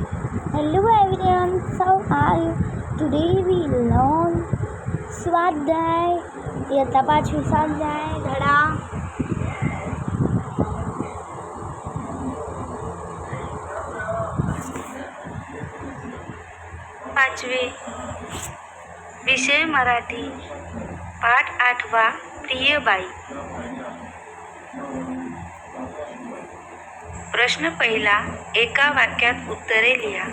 Hello everyone, how are you? Today we learn स्वाध्याय इयत्ता पाचवी स्वाध्याय धडा पाचवे. विषय मराठी. पाठ आठवा. प्रियबाई प्रश्न पहिला एका वाक्यात उत्तरे लिहा.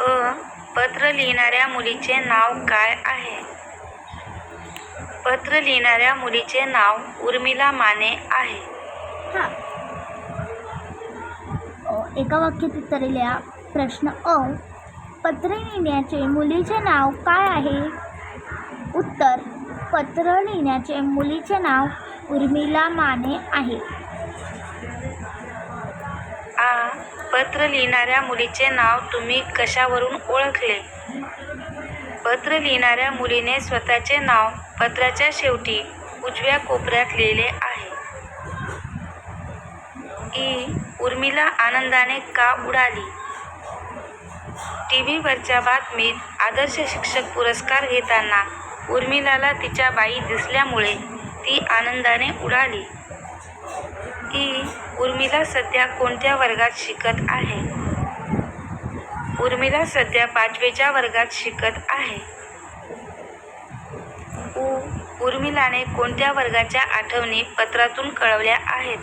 अ पत्र लिहिणाऱ्या मुलीचे नाव काय आहे? पत्र लिहिणाऱ्या मुलीचे नाव उर्मिला माने आहे. हां. एका वाक्यात उत्तरे लिहा. प्रश्न अ पत्र लिहिण्याचे मुलीचे नाव काय आहे? उत्तर पत्र लिहिण्याचे मुलीचे नाव उर्मिला माने आहे. पत्र लिहिणाऱ्या मुलीचे नाव तुम्ही कशावरून ओळखले? पत्र लिहिणाऱ्या मुलीने स्वतःचे नाव पत्राच्या शेवटी उजव्या कोपऱ्यात लिहिले आहे. ई. उर्मिला आनंदाने का उडाली? टी व्हीवरच्या बातमीत आदर्श शिक्षक पुरस्कार घेताना उर्मिलाला तिच्या बाई दिसल्यामुळे ती आनंदाने उडाली. ई. उर्मिला सध्या कोणत्या वर्गात शिकत आहे? उर्मिला सध्या पाचवीच्या वर्गात शिकत आहे. उ. उर्मिलाने कोणत्या वर्गाच्या आठवणी पत्रातून कळवल्या आहेत?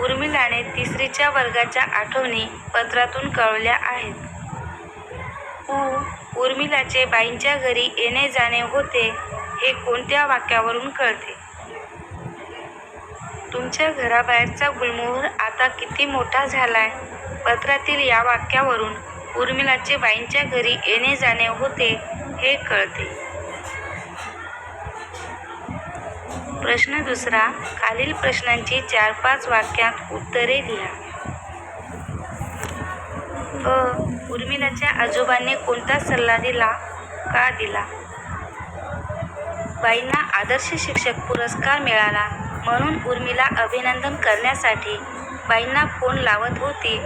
उर्मिलाने तिसरीच्या वर्गाच्या आठवणी पत्रातून कळवल्या आहेत. उ. उर्मिलाचे बाईंच्या घरी येणे जाणे होते हे कोणत्या वाक्यावरून कळते? तुमच्या घराबाहेरचा गुलमोहर आता किती मोठा झालाय? पत्रातील या वाक्यावरून उर्मिलाचे बाईंच्या घरी येणे जाणे होते हे कळते. प्रश्न दुसरा खालील प्रश्नांची चार पाच वाक्यात उत्तरे लिहा. अ उर्मिलाच्या आजोबांनी कोणता सल्ला दिला? का दिला? बाईंना आदर्श शिक्षक पुरस्कार मिळाला. म्हणून उर्मिला अभिनंदन करण्यासाठी बाईंना फोन लावत होती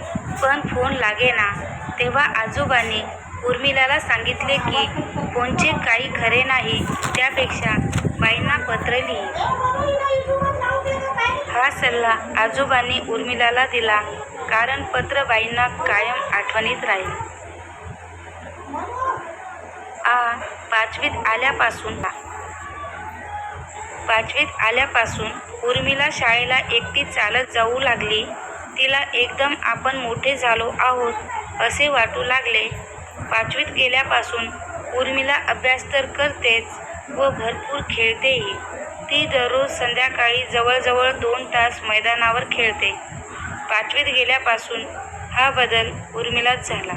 पण फोन लागेना. तेव्हा आजोबांनी उर्मिलाला सांगितले की फोनचे काही खरे नाही त्यापेक्षा बाईंना पत्र लिही. हा सल्ला आजोबांनी उर्मिलाला दिला कारण पत्र बाईंना कायम आठवणीत राहील. आ पाचवीत आल्यापासून पाचवीत आल्यापासून उर्मिला शाळेला एकटी चालत जाऊ लागली. तिला एकदम आपण मोठे झालो आहोत असे वाटू लागले. पाचवीत गेल्यापासून उर्मिला अभ्यास तर करतेच व भरपूर खेळतेही. ती दररोज संध्याकाळी जवळजवळ दोन तास मैदानावर खेळते. पाचवीत गेल्यापासून हा बदल उर्मिलाच झाला.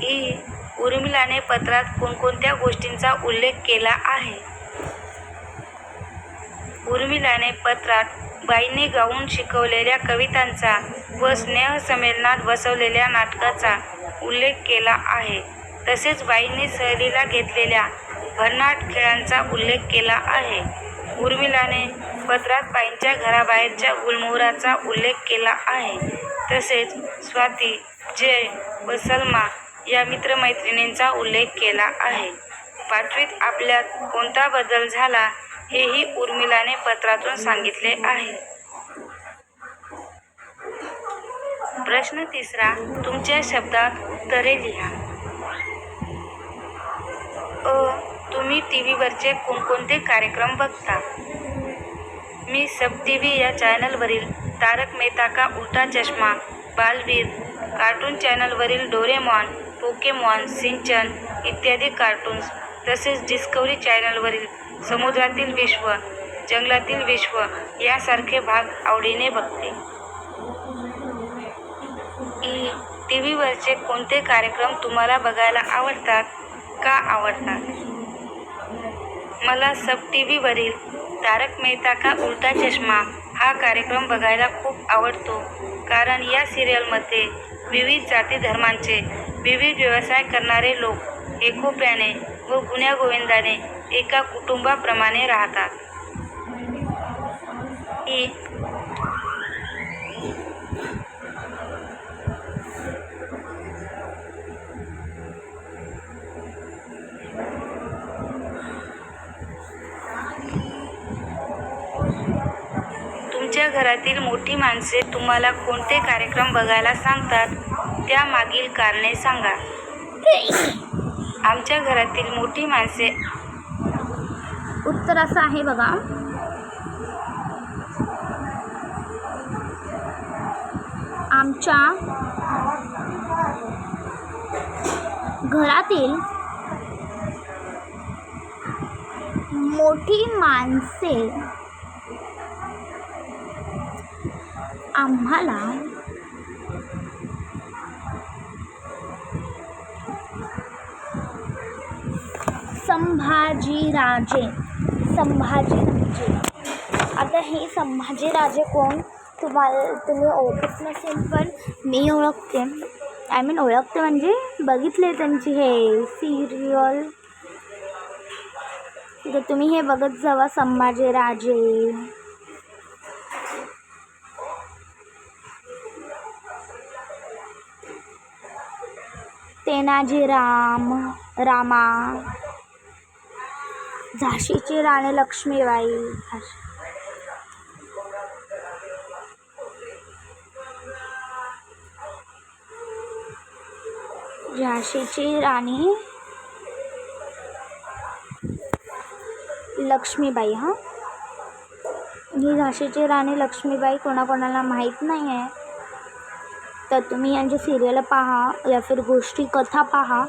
ई उर्मिलाने पत्रात कोणकोणत्या गोष्टींचा उल्लेख केला आहे? उर्मिलाने पत्रात बाईंनी गाऊन शिकवलेल्या कवितांचा व स्नेहसंमेलनात बसवलेल्या नाटकाचा उल्लेख केला आहे. तसेच बाईंनी सहलीला घेतलेल्या भन्नाट खेळांचा उल्लेख केला आहे. उर्मिलाने पत्रात बाईंच्या घराबाहेरच्या गुलमोहराचा उल्लेख केला आहे. तसेच स्वाती जय व सलमा या मित्रमैत्रिणींचा उल्लेख केला आहे. पाचवीत आपल्यात कोणता बदल झाला हेही उर्मिलाने पत्रातून सांगितले आहे. प्रश्न तिसरा तुमच्या शब्दात उत्तरे लिहा. अ तुम्ही टी व्हीवरचे कोणकोणते कार्यक्रम बघता? मी सब टी व्ही या चॅनलवरील तारक मेहता का उलटा चष्मा बालवीर कार्टून चॅनलवरील डोरेमॉन पोकेमॉन सिंचन इत्यादी कार्टून्स तसेच डिस्कवरी चॅनलवरील समुद्रातील विश्व जंगलातील विश्व यासारखे भाग आवडीने बघते. ई टी व्हीवरचे कोणते कार्यक्रम तुम्हाला बघायला आवडतात का आवडतात? मला सब टी व्हीवरील तारक मेहता का उलटा चष्मा हा कार्यक्रम बघायला खूप आवडतो. कारण या सिरियलमध्ये विविध जाती धर्मांचे विविध व्यवसाय करणारे लोक एकोप्याने व गुण्यागोविंदाने एका कुटुंबाप्रमाणे राहतात. इ तुमच्या घरातील मोठी माणसे तुम्हाला कोणते कार्यक्रम बघायला सांगतात? त्यामागील कारणे सांगा. आमच्या घरातील मोठी माणसे उत्तर असं आहे बघा. आमच्या घरातील मोठी माणसे आम्हाला संभाजीराजे संभाजीराजे आता हे संभाजीराजे कोण? तुम्हाला, तुम्ही ओळखत नसेल पण मी ओळखते. आय मीन ओळखते म्हणजे बघितले त्यांची हे सिरियल तर तुम्ही हे बघत जावा संभाजीराजे तेनाजीराम, रामा. झाशीची राणी लक्ष्मीबाई. झाशीची राणी लक्ष्मीबाई, हाँ? ही झाशीची राणी लक्ष्मीबाई कोणाकोणाला माहीत नाही आहे तर तुम्ही यांची सिरियल पहा या फिर गोष्टी कथा पहा.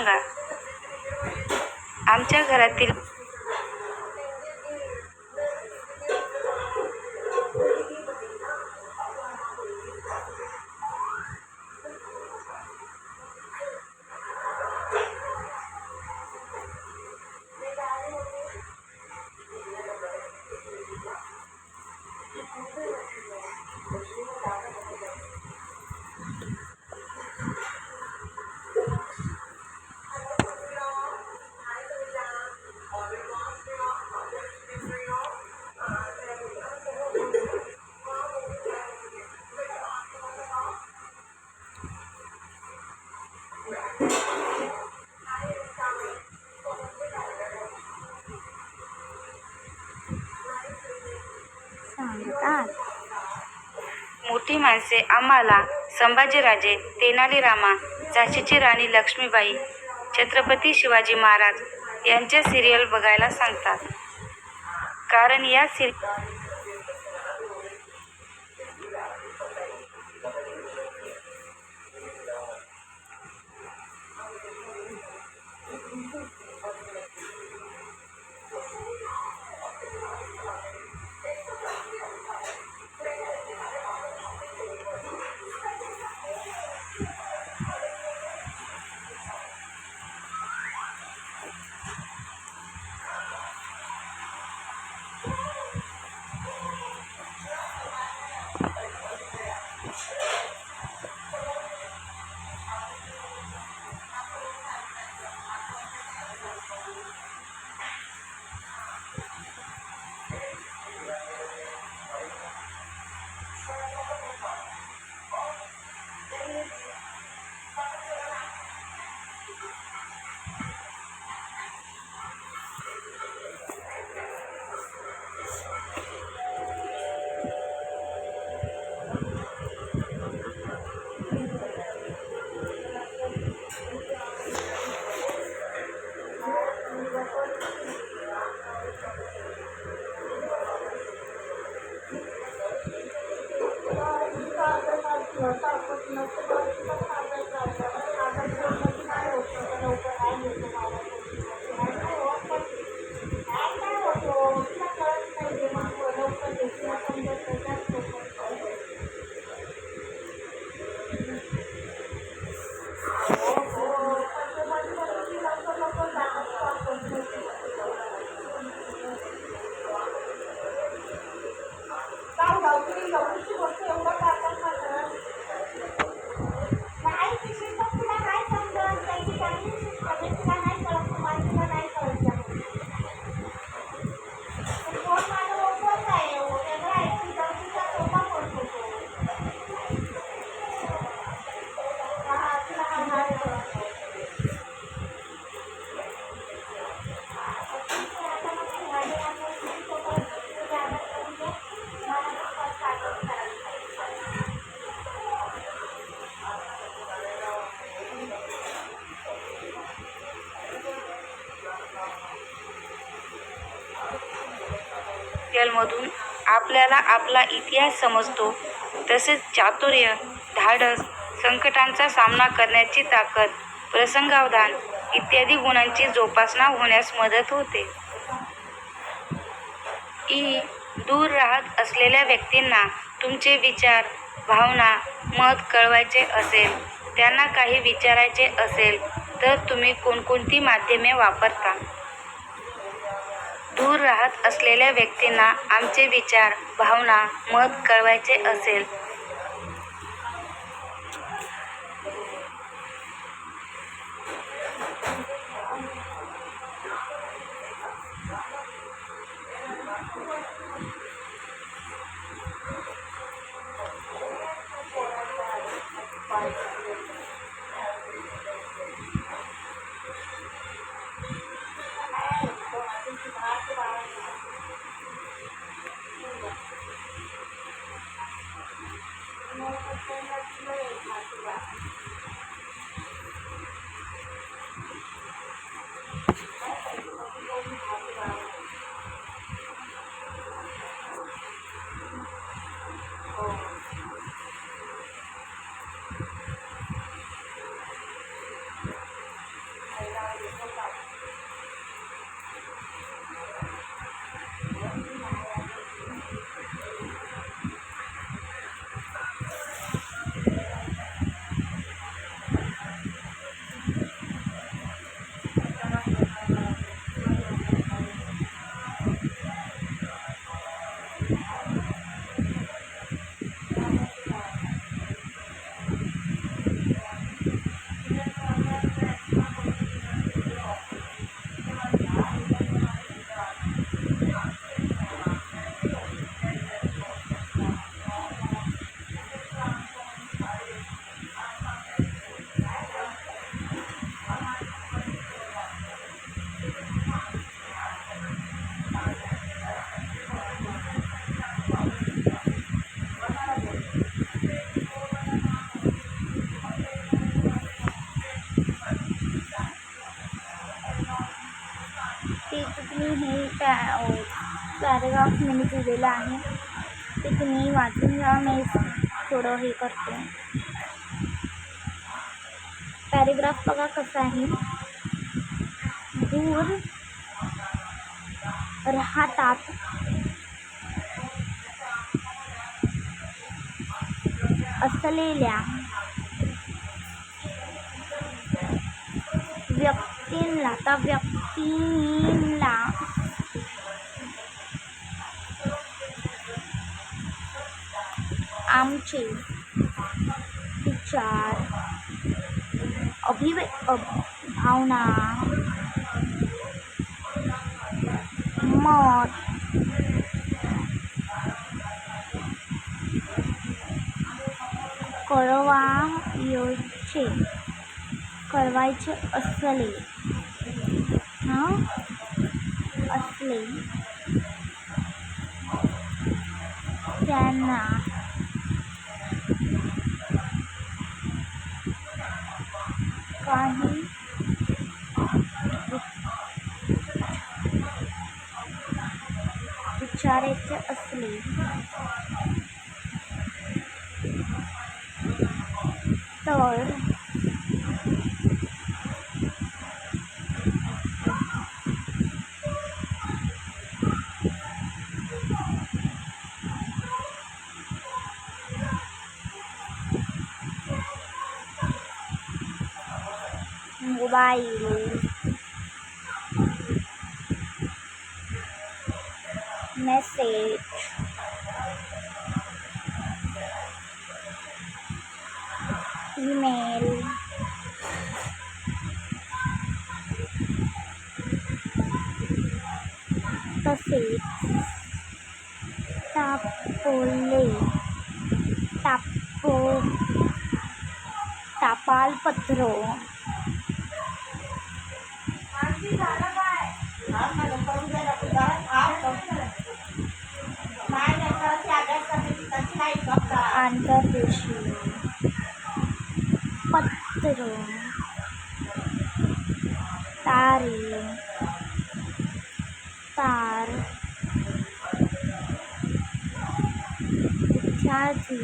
सांगा. आमच्या घरातील मोठी माणसे आम्हाला संभाजीराजे तेनालीरामा झाशीची राणी लक्ष्मीबाई छत्रपती शिवाजी महाराज यांच्या सिरियल बघायला सांगतात. कारण या सिरि आपल्याला आपला इतिहास समजतो. तसेच चातुर्य धाडस संकटांचा सामना करण्याची ताकद प्रसंगावधान इत्यादी गुणांची जोपासना होण्यास मदत होते. ई दूर राहत असलेल्या व्यक्तींना तुमचे विचार भावना मत कळवायचे असेल त्यांना काही विचारायचे असेल तर तुम्ही कोणकोणती माध्यमे वापरता? दूर राहत असलेल्या व्यक्तींना आमचे विचार भावना मत कळवायचे असेल. मी थोडं हे करते पॅरेग्राफ बघा कसं आहे दूर राहतात असलेल्या व्यक्तींना त्या आमचे विचार अभिव्य अभ भावना मत कळवायचे कळवायचे असले हां? असले. त्यांना काही विचारायचे असले. तर मोबाईल मेसेज ईमेल तसेच तापोले टापो टापालपत्र आंतरदेशीय पत्र तारे तार इत्यादी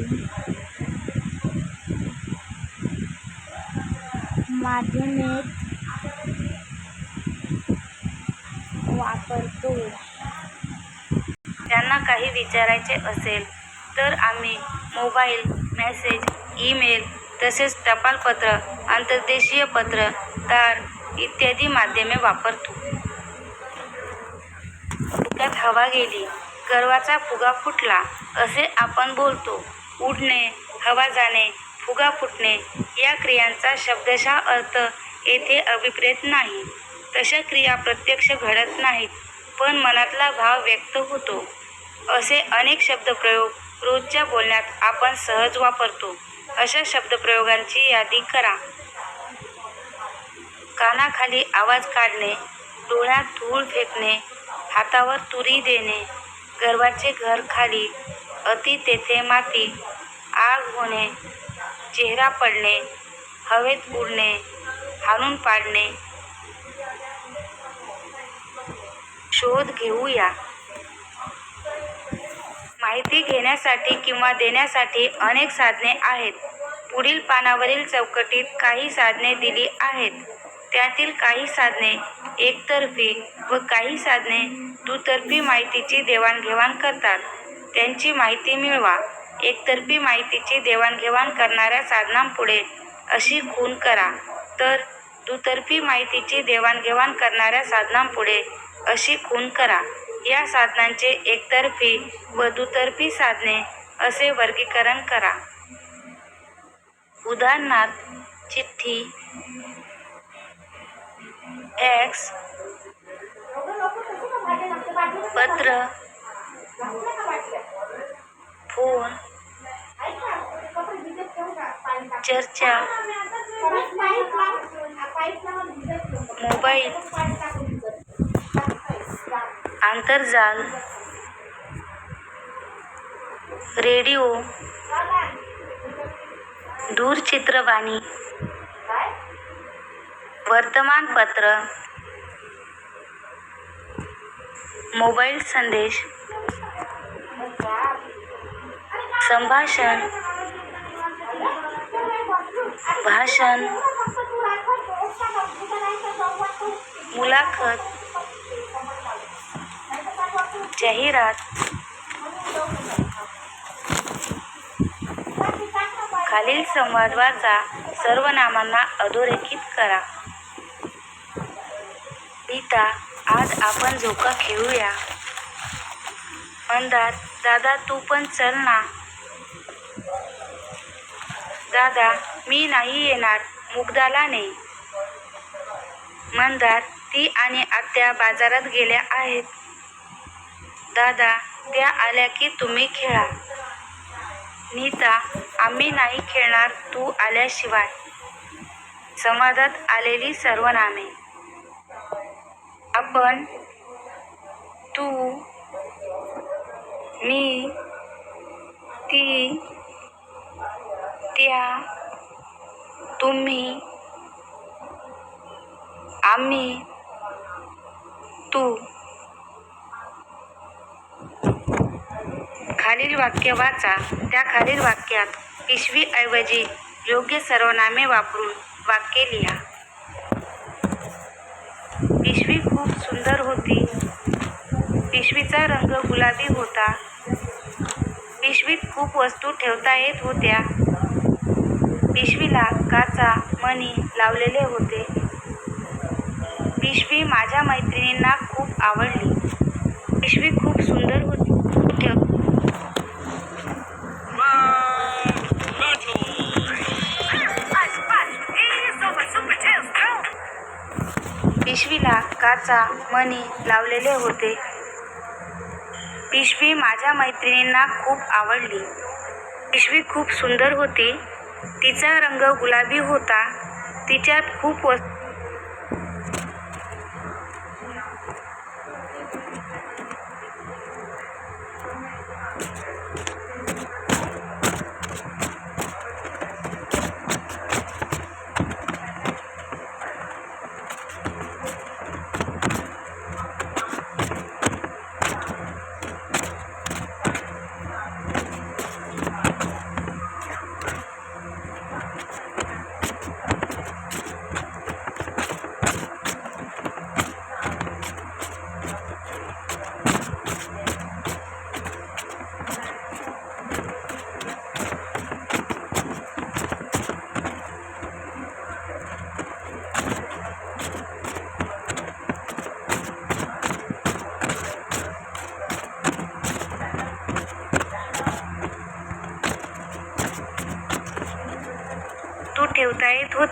माध्यमेत वापरतो. त्यांना काही विचारायचे असेल तर आम्ही मोबाईल मेसेज ईमेल तसेच टपालपत्र आंतरदेशीय पत्र तार इत्यादी माध्यमे वापरतो. फुग्यात हवा गेली गर्वाचा फुगा फुटला असे आपण बोलतो. उडणे हवा जाणे फुगा फुटणे या क्रियांचा शब्दशः अर्थ येथे अभिप्रेत नाही. तशा क्रिया प्रत्यक्ष घडत नाहीत पण मनातला भाव व्यक्त होतो. असे अनेक शब्दप्रयोग रोजच्या बोलण्यात आपण सहज वापरतो. अशा शब्दप्रयोगांची यादी करा. कानाखाली आवाज काढणे डोळ्यात धूळ फेकणे हातावर तुरी देणे गर्वाचे घर खाली अति तेथे माती आग होणे चेहरा पडणे हवेत उडणे हाणून पाडणे. शोध घेऊया. माहिती घेण्यासाठी किंवा देण्यासाठी अनेक साधने आहेत. पुढील पानावरील चौकटीत काही साधने दिली आहेत. त्यातील काही साधने एकतर्फी व काही साधने दुतर्फी माहितीची देवाणघेवाण करतात. त्यांची माहिती मिळवा. एकतर्फी माहितीची देवाणघेवाण करणाऱ्या साधनांपुढे अशी खून करा. तर दुतर्फी माहितीची देवाणघेवाण करणाऱ्या साधनांपुढे अशी खून करा. या साधनांचे एकतर्फी व दुतर्फी साधने असे वर्गीकरण करा. उदाहरणार्थ चिठ्ठी एक्स पत्र फोन चर्चा मोबाईल आंतरजाल रेडिओ दूरचित्रवाणी वर्तमानपत्र मोबाईल संदेश संभाषण भाषण मुलाखत जाहिरात. खालील संवाद वाचा सर्वनामांना अधोरेखित करा. गीता आज आपण झोका खेळूया. मंदार दादा तू पण चल ना. दादा मी नाही येणार मुग्धाला नाही मंदार ती आणि आत्या बाजारात गेल्या आहेत. दादा त्या आल्या की तुम्ही खेळा. नीता आम्ही नाही खेळणार तू आल्याशिवाय. संवादात आलेली सर्वनामे आपण तू मी ती त्या तुम्ही आम्ही तू. खालील वाक्य वाचा. त्या खालील वाक्यात पिशवीऐवजी योग्य सर्वनामे वापरून वाक्य लिहा. पिशवी खूप सुंदर होती. पिशवीचा रंग गुलाबी होता. पिशवीत खूप वस्तू ठेवता येत होत्या. पिशवीला काचा मणी लावलेले होते. पिशवी माझ्या मैत्रिणींना खूप आवडली. पिशवी खूप सुंदर होती. ठेव पिशवीला काचा मणी लावलेले होते. पिशवी माझ्या मैत्रिणींना खूप आवडली. पिशवी खूप सुंदर होती. तिचा रंग गुलाबी होता. तिच्यात खूप वस्तू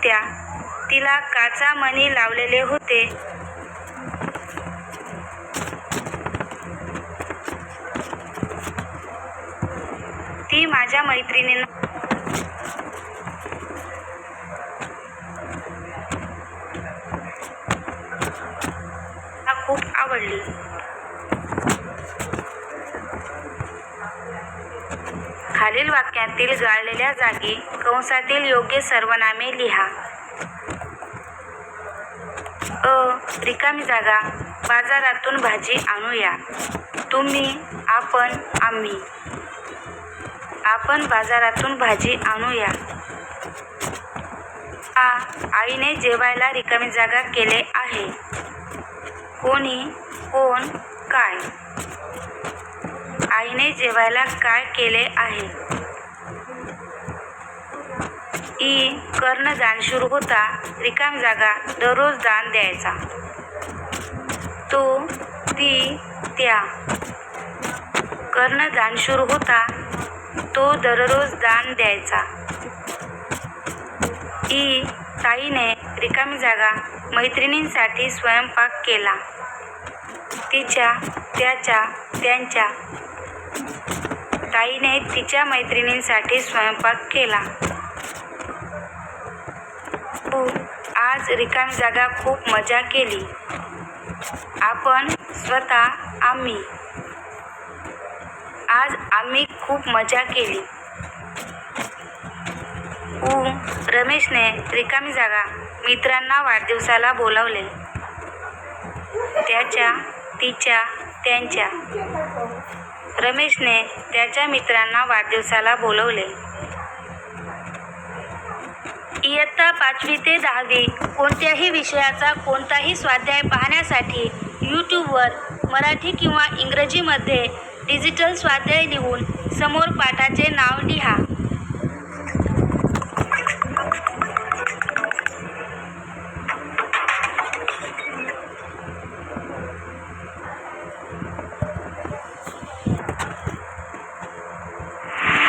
होत्या. तिला काचा मणी लावलेले होते. ती माझ्या मैत्रिणींना कंसातील गाळलेल्या जागी कंसातील योग्य सर्वनामे लिहा. अ रिकामी जागा. बाजारातून भाजी आणूया. तुम्ही आपण आम्ही. आपण बाजारातून भाजी आणूया. आ आईने जेवायला रिकामी जागा केले आहे. कोणी कोण काय? आईने जेवायला काय केले आहे? ही कर्णदान सुरू होता रिकाम जागा दररोज दान द्यायचा. तो ती त्या. कर्णदान सुरू होता तो दररोज दान द्यायचा. ई ताईने रिकामी जागा मैत्रिणींसाठी स्वयंपाक केला. तिच्या त्याच्या त्यांच्या. ताईने तिच्या मैत्रिणींसाठी स्वयंपाक केला. आज रिकामी जागा खूप मजा केली. आपण स्वतः आम्ही. आज आम्ही खूप मजा केली. ऊ रमेशने रिकामी जागा मित्रांना वाढदिवसाला बोलावले. त्याच्या तिच्या त्यांच्या. रमेशने त्याच्या मित्रांना वाढदिवसाला बोलवले. इयत्ता पाचवी ते दहावी कोणत्याही विषयाचा कोणताही स्वाध्याय पाहण्यासाठी यूट्यूबवर मराठी किंवा इंग्रजीमध्ये डिजिटल स्वाध्याय लिहून समोर पाठाचे नाव लिहा.